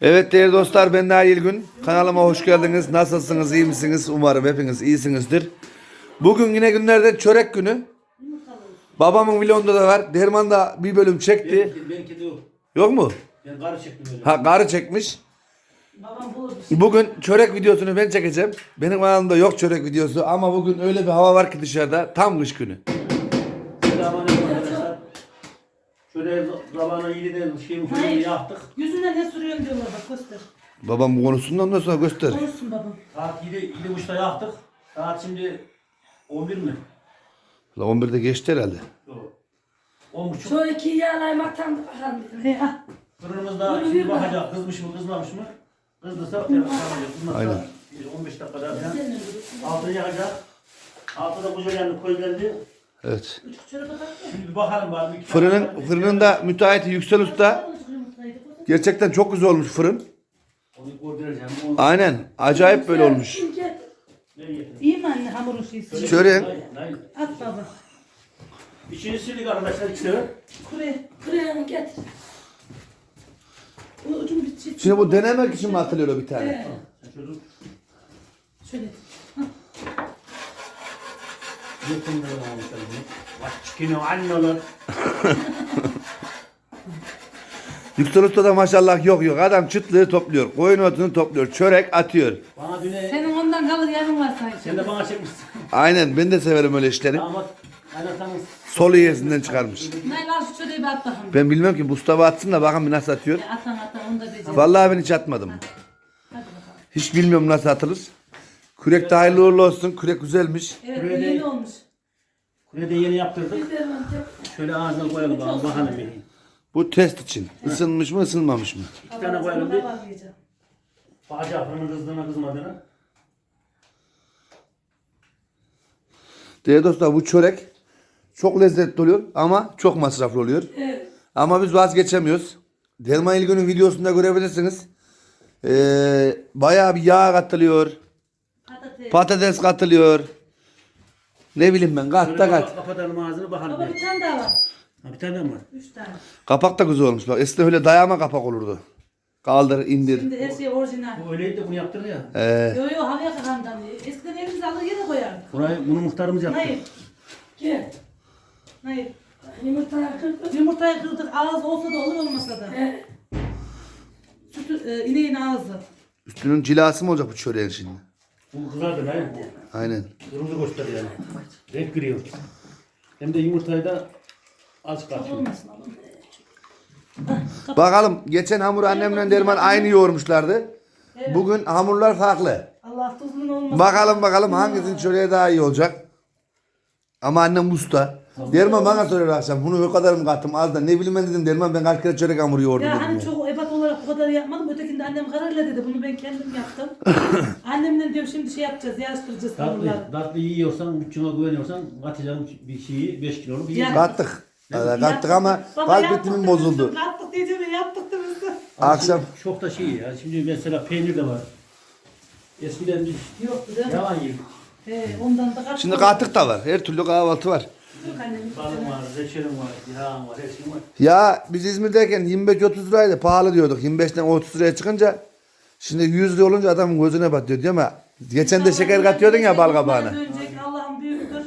Evet değerli dostlar ben Nail Gün. Kanalıma hoş geldiniz. Nasılsınız? iyi misiniz? Umarım hepiniz iyisinizdir. Bugün yine günlerden çörek günü. Babamın vlogunda da var. Derman da bir bölüm çekti. Benimki, benimki de yok. Yok mu? Ben karı çektim öyle. Ha karı çekmiş. Babam bulur bir şey. Bugün çörek videosunu ben çekeceğim. Benim kanalımda yok çörek videosu ama bugün öyle bir hava var ki dışarıda tam kış günü. Selamünaleyküm. Şöyle zamanı iyi de şeyimi şöyle Hayır. yaktık. Yüzüne ne sürüyorsun diyorlar bak göster. Babam bu konusunu ondan sonra göster. Konuşsun babam. Saat 7, 7 buçukta yaktık. Saat şimdi 11 mi? La 11'de geçti herhalde. Yok. 10 buçuk. Şu iki yağlaymaktan bakalım. He ah. Fırınımızda Bunu şimdi bir bak. bakacak kızmış mı kızmamış mı? Kızdıysa yapacağız. Kızmazsa Aynen. bir 15 dakika daha falan. Altını yakacak. Altı da kucaylandı, közlendi. Evet. Şimdi bakalım Fırının fırınında müteahhiti Yüksel Usta. Gerçekten çok güzel olmuş fırın. Onu göstereceğim. Onu Aynen. Acayip böyle olmuş. İyi mi anne hamurun şeysi? Çöreğin. Hayır, hayır. At baba. İçini sildik arkadaşlar içeri. Kure. kuruyanı getir. Bu ucun bir çift. Şimdi bu denemek için mi atılıyor o bir tane? Şöyle. Şöyle. Yakında olmuşlar bunu. Bak çıkını anneler. Yüksel Usta da maşallah yok yok. Adam çıtlığı topluyor. Koyun otunu topluyor. Çörek atıyor. Bana düne Senin ondan kalır yarın var sen sanki. de bana çekmişsin. Aynen ben de severim öyle işleri. Damat anlatamız. Solu yesinden çıkarmış. Nail al şu çöreği bir at bakalım. Ben bilmem ki Mustafa atsın da bakın bir nasıl atıyor. Atan atan onu da. Vallahi ben hiç atmadım. Hadi bakalım. Hiç bilmiyorum nasıl atılır. Kürek de hayırlı uğurlu olsun. Kürek güzelmiş. Evet bu Kure yeni değil. olmuş. Kule de yeni yaptırdık. Şöyle ağzına koyalım bakalım bakalım bir. Bu test için. Isınmış mı ısınmamış mı? İki tane koyalım bir. Bakacak fırının kızdığına kızmadığına. Değerli dostlar bu çörek çok lezzetli oluyor ama çok masraflı oluyor. Evet. Ama biz vazgeçemiyoruz. Derman İlgün'ün videosunda görebilirsiniz. Ee, bayağı bir yağ katılıyor. Patates. Patates katılıyor. Ne bileyim ben kat da kat. kapatalım ağzını bakalım. Baba bir. tane daha var. Ha, bir tane mi var? Üç tane. Kapak da güzel olmuş. Bak eskiden öyle dayama kapak olurdu. Kaldır indir. Şimdi her şey orijinal. Bu öyleydi de bunu yaptırdı ya. Ee, Yo yo havaya kakandan. Eskiden evimize alır yere koyardık. Burayı, bunu muhtarımız yaptı. Hayır. Gel. Hayır. Yumurtayı kırdık. Yumurtayı kırdık. Ağız olsa da olur olmasa da. Evet. Sütü, e, ineğin ağzı. üstünün cilası mı olacak bu çöreğin şimdi? Bu kızardı lan. Aynen. Kırmızı gösteriyor yani. Renk giriyor. Hem de yumurtayı da az. Olmasın oğlum. Bakalım geçen hamuru annemle Derman aynı yoğurmuşlardı. Bugün hamurlar farklı. Allah tuzunun olmasın. Bakalım bakalım hangisinin çöreği daha iyi olacak. Ama annem usta. Derman bana soruyor akşam bunu o kadar mı kattım az da ne bileyim ben dedim Derman ben kaç kere çörek hamuru yoğurdum Ya dedim. hani ya. çok ebat bu kadar yapmadım. Ötekinde annem kararla dedi. Bunu ben kendim yaptım. Annemle diyorum şimdi şey yapacağız. Yarıştıracağız hamurları. Tatlı, tatlı yiyorsan, bütçüne güveniyorsan katacağın bir şeyi 5 kiloluk Ya- yiyeceksin. Kattık. Evet, kattık ama kalp ritmim bozuldu. Yaptık diyeceğim yaptık da biz. Akşam Çok da şey ya. Şimdi mesela peynir de var. Eskiden biz Yoktu değil mi? yalan yedik. He, ondan da kaç şimdi kattık da var. Her türlü kahvaltı var. Yok annem. Balım var, reçelim var, yağım var, her şeyim var. Ya biz İzmir'deyken 25-30 liraydı pahalı diyorduk. 25'ten 30 liraya çıkınca şimdi 100 lira olunca adamın gözüne batıyor değil mi? Geçen de şeker katıyordun ya bal kabağına. Dönecek Allah'ım büyüktür.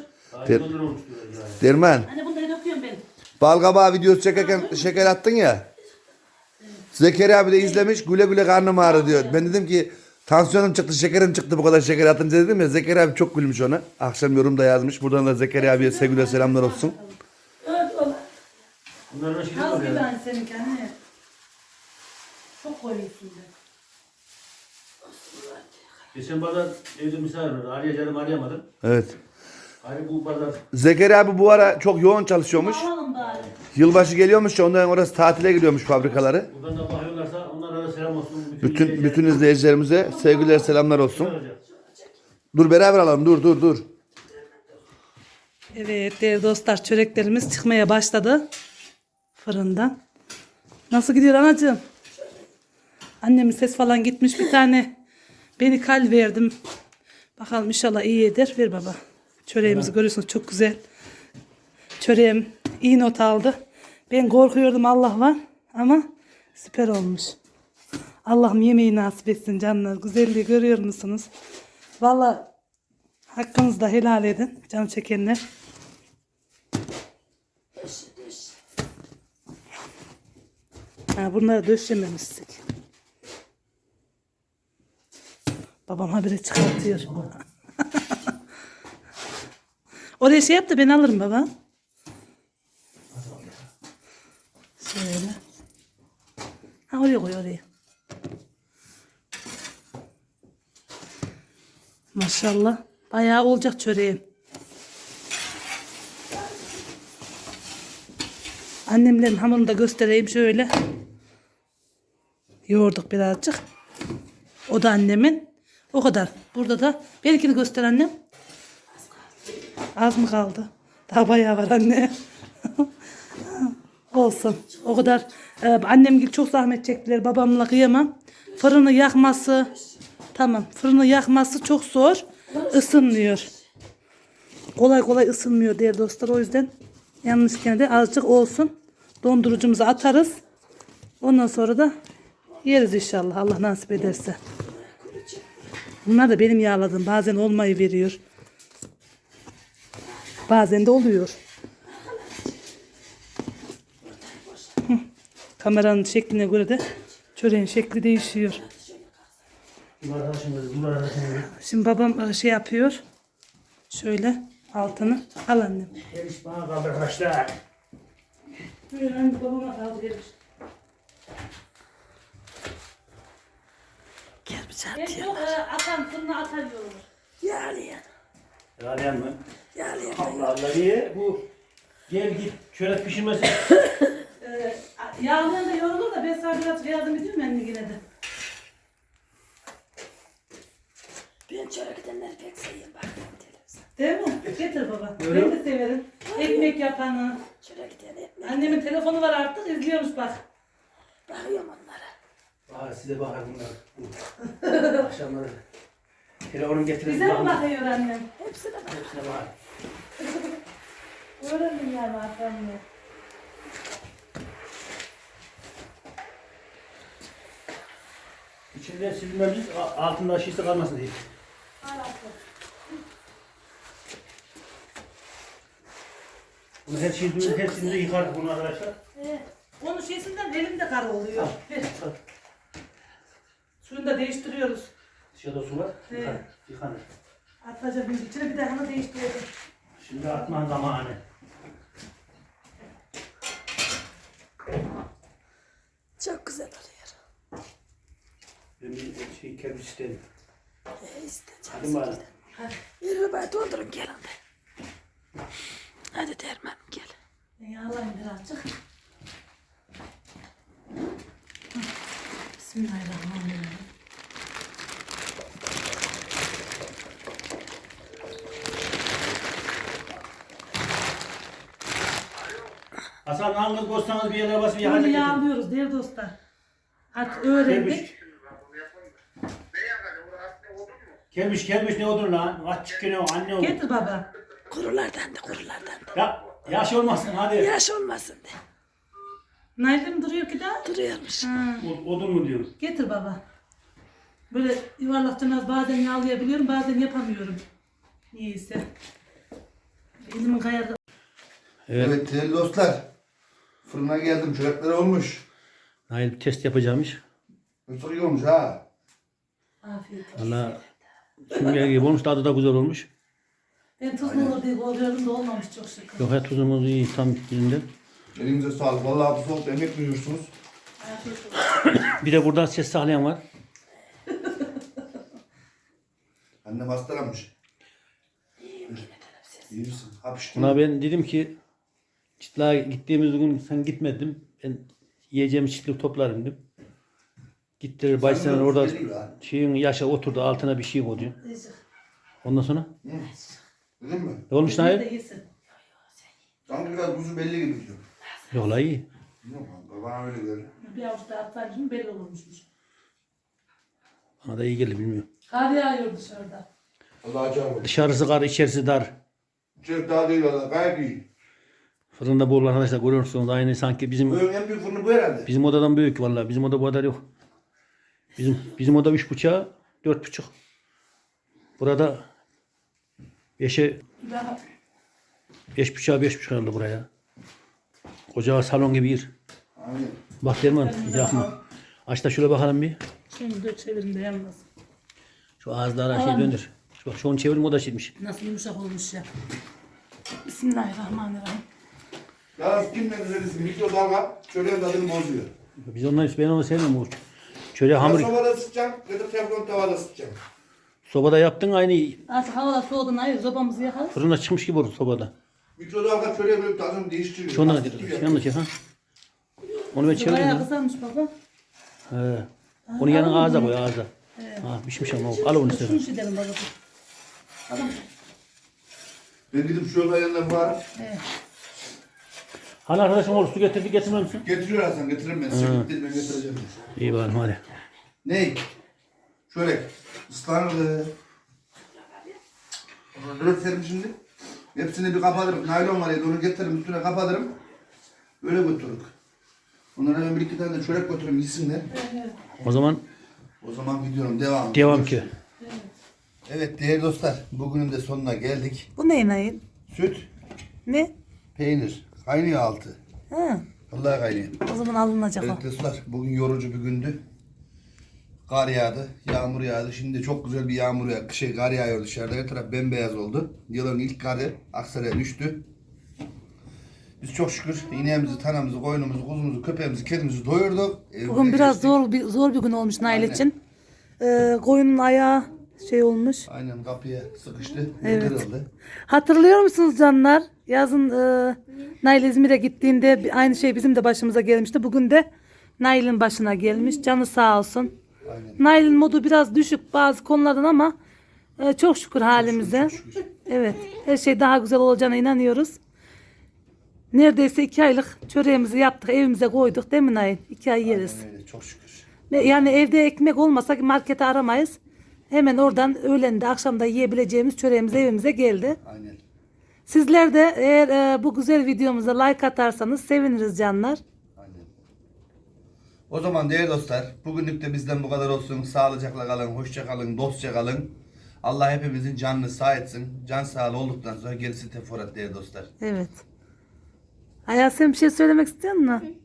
Der- olmuş yani. Derman Hani bunları döküyorum ben. bal kabağı videosu çekerken şeker attın ya. Zekeriya abi de izlemiş güle güle karnım ağrı diyor. Ben dedim ki tansiyonum çıktı şekerim çıktı bu kadar şeker atınca dedim ya Zekeriya abi çok gülmüş ona. Akşam yorumda yazmış. Buradan da Zekeriya abiye sevgiler selamlar olsun. Evet. Bunların şey Az hani seninki anne. Çok koyuyorsun de. Geçen pazar evde misafir var. Arayacağım arayamadım. Evet. Hani bu pazar Zekeriya abi bu ara çok yoğun çalışıyormuş. Alalım bari. Yılbaşı geliyormuş ya ondan orası tatile gidiyormuş fabrikaları. buradan da bakıyorlarsa da selam olsun. Bütün izleyiciler- bütün izleyicilerimize sevgiler selamlar olsun. Dur beraber alalım dur dur dur. Evet değerli dostlar çöreklerimiz çıkmaya başladı. Fırından. Nasıl gidiyor anacığım? Annemin ses falan gitmiş bir tane. Beni kal verdim. Bakalım inşallah iyidir. Ver baba. Çöreğimizi görüyorsunuz çok güzel. Çöreğim iyi not aldı. Ben korkuyordum Allah var ama süper olmuş. Allah'ım yemeği nasip etsin canlar. Güzelliği görüyor musunuz? Valla hakkınızı da helal edin canım çekenler. Ha, bunları döşememiştik. Babam habire çıkartıyor. Oraya şey yap da ben alırım baba. Şöyle. Ha oraya koy oraya. Maşallah. Bayağı olacak çöreğim. Annemlerin hamurunu da göstereyim şöyle. Yoğurduk birazcık. O da annemin. O kadar. Burada da benimkini göster annem. Az mı kaldı? Daha bayağı var anne. Olsun. O kadar. Ee, annem gibi çok zahmet çektiler. Babamla kıyamam. Fırını yakması. Tamam. Fırını yakması çok zor. Isınmıyor. Kolay kolay ısınmıyor değerli dostlar. O yüzden yanlışken de azıcık olsun. Dondurucumuza atarız. Ondan sonra da yeriz inşallah. Allah nasip ederse. Bunlar da benim yağladığım. Bazen olmayı veriyor. Bazen de oluyor. Hı. Kameranın şekline göre de çöreğin şekli değişiyor. Bu arkadaşımız, bu arkadaşımız. Şimdi babam e, şey yapıyor. Şöyle altını al annem. Geliş bana kaldı arkadaşlar. Buyur anne babama kaldı gelir. Gel bir çarptı. yok e, atan fırına atar yolunu. Yağlayan. Yağlayan mı? Yağlayan. Allah Allah niye? Bu gel git çörek pişirmesi. E, yağlayan da yorulur da ben sana biraz yardım ediyorum anne yine de. Ben çörek edenleri pek. Bak televizyon. Değil mi? Getir baba. Öyle Ben de severim. Ekmek yapanı. Çörek eden ekmek. Annemin telefonu var artık izliyormuş bak. Bakıyorum onlara. Aa, size bakar bunlar. Akşamları. Telefonum getirin. Bize mi bakıyor annem? Hepsine bak. Hepsine bakar. Öğrendim ya bak anne. İçinde silmemiz altında şişte kalmasın diye. Bunu her şeyi hepsini de yıkardık bunu arkadaşlar. Evet. Onun şeysinden elim de kara oluyor. Ver. Suyunu da değiştiriyoruz. Dışarıda su var. Evet. Yıkanır. Yıkanır. Atacağım şimdi içine bir daha onu değiştireceğim. Şimdi atman zamanı. Çok güzel oluyor. Ben bir şey kebir istedim. İşte. Hadi bari. Yürü bana doldurun gelin de. Hadi Derman gel. Ben yağlayayım birazcık. Bismillahirrahmanirrahim. Hasan hanginiz bozsanız bir yerlere basıp Bunu yakacak. yağlıyoruz değerli dostlar. Artık öğrendik. Kelmiş kelmiş ne olur lan? Kaç çıkıyor anne o. Getir baba. Kurulardan da kurulardan da. Ya yaş olmasın hadi. Yaş olmasın de. Nail'im duruyor ki daha. Duruyormuş. Ha. O- Odun mu diyor? Getir baba. Böyle yuvarlaktan az bazen yağlayabiliyorum bazen yapamıyorum. Niyeyse. Elimin kayardı. Evet, değerli dostlar. Fırına geldim. Çörekler olmuş. Nail bir test yapacakmış. İyi olmuş ha. Afiyet olsun. Valla sünger gibi olmuş tadı da güzel olmuş. Ben tuzlu olur diye korkuyorum da olmamış çok şükür. Yok ya tuzumuz iyi tam yerinde. Elinize sağlık. Vallahi bu soğuk emek olsun. Bir de burada ses sağlayan var. Annem hastalanmış. İyi misin? Hapıştın. Buna ben dedim ki çitlağa gittiğimiz gün sen gitmedin. Ben yiyeceğim çitlik toplarım dedim. Gittiler Baysan'ın orada şeyin yaşa oturdu altına bir şey koydu. Ondan sonra mi? ne olmuş Nail? Sanki biraz buzu belli gibi diyor. Yok la iyi. Bilmiyorum bana öyle geldi. Bir avuç daha atsaydım belli olurmuşmuş. Bana da iyi geldi bilmiyorum. Kar yağıyor dışarıda. Allah acayip. Dışarısı kar içerisi dar. Çocuk daha değil valla. Gayet iyi. Fırında bol arkadaşlar görüyorsunuz aynı sanki bizim Bu en büyük fırını bu herhalde. bizim odadan büyük vallahi bizim oda bu kadar yok. Bizim bizim oda üç buçuğa dört buçuk. Burada beşe Daha beş buçuğa beş buçuk herhalde buraya. Koca salon gibi yer. Aynen. Bak Derman yakma. Aç da şöyle bakalım bir. şimdi de çevirin de yanmaz. Şu ağızlara şey döndür. Şu Bak şu onu çevirim o da şeymiş. Nasıl yumuşak olmuş ya. Bismillahirrahmanirrahim. Yalnız kim ne güzeliz mikrodalga çöreğin tadını bozuyor. Biz ondan ben onu sevmiyorum bu. Çöre Ya hamur sobada ısıtacağım ya da teflon tavada ısıtacağım. sobada yaptın aynı Artık havalar soğudu. Hayır sobamızı yakalım. fırına çıkmış gibi olur sobada. Mikrodalga çöreği böyle tadını değiştiriyor. Şu ondan Lastik gibi yanına çek ha. Onu ben Bayağı çevireyim. kızarmış baba. He. Onu yanın ağza koy ağza. Ha pişmiş ama o. al onu sen. Şunu derim baba. Adam. Ben gidip şu yolda yanına var. Evet. Hani arkadaşım olur su getirdi getirmem misin? Getiriyor Hasan getiririm ben. Size gitti ben getireceğim. İyi bari hadi. Ne? Çörek. Islanırdı. Böyle serim şimdi. Hepsini bir kapatırım. Naylon var ya onu getiririm üstüne kapatırım. Böyle götürürük. Onlara ben bir iki tane de çörek götürürüm yesinler. O zaman O zaman gidiyorum devam. devam ki. Evet değerli dostlar bugünün de sonuna geldik. Bu ne Nail? Süt, Ne? peynir, kaynıyor altı. Ha. Vallahi kaynıyor. O zaman alınacak o. Evet dostlar bugün yorucu bir gündü. Kar yağdı, yağmur yağdı. Şimdi çok güzel bir yağmur yağdı. Şey kar yağıyor dışarıda. Her taraf bembeyaz oldu. Yılın ilk karı Aksaray'a düştü. Biz çok şükür ineğimizi, tanamızı, koyunumuzu, kuzumuzu, köpeğimizi, kedimizi doyurduk. Bugün biraz geçtik. zor bir zor bir gün olmuş Nail Aynen. için. Ee, koyunun ayağı şey olmuş. Aynen kapıya sıkıştı. Evet. Kırıldı. Hatırlıyor musunuz canlar? Yazın e, Nail İzmir'e gittiğinde aynı şey bizim de başımıza gelmişti. Bugün de Nail'in başına gelmiş. Canı sağ olsun. Aynen. Nail'in modu biraz düşük bazı konulardan ama e, çok şükür halimize. Evet. Her şey daha güzel olacağına inanıyoruz. Neredeyse iki aylık çöreğimizi yaptık. Evimize koyduk değil mi Nail? İki ay yeriz. Aynen öyle, çok şükür. Yani evde ekmek olmasa markete aramayız. Hemen oradan öğlende akşamda yiyebileceğimiz çöreğimiz evimize geldi. Aynen. Sizler de eğer e, bu güzel videomuza like atarsanız seviniriz canlar. Aynen. O zaman değerli dostlar, bugünlük de bizden bu kadar olsun. Sağlıcakla kalın, hoşça kalın, dostça kalın. Allah hepimizin canını sağ etsin. Can sağlığı olduktan sonra gerisi teferruat değerli dostlar. Evet. Hayat sen bir şey söylemek istiyor musun?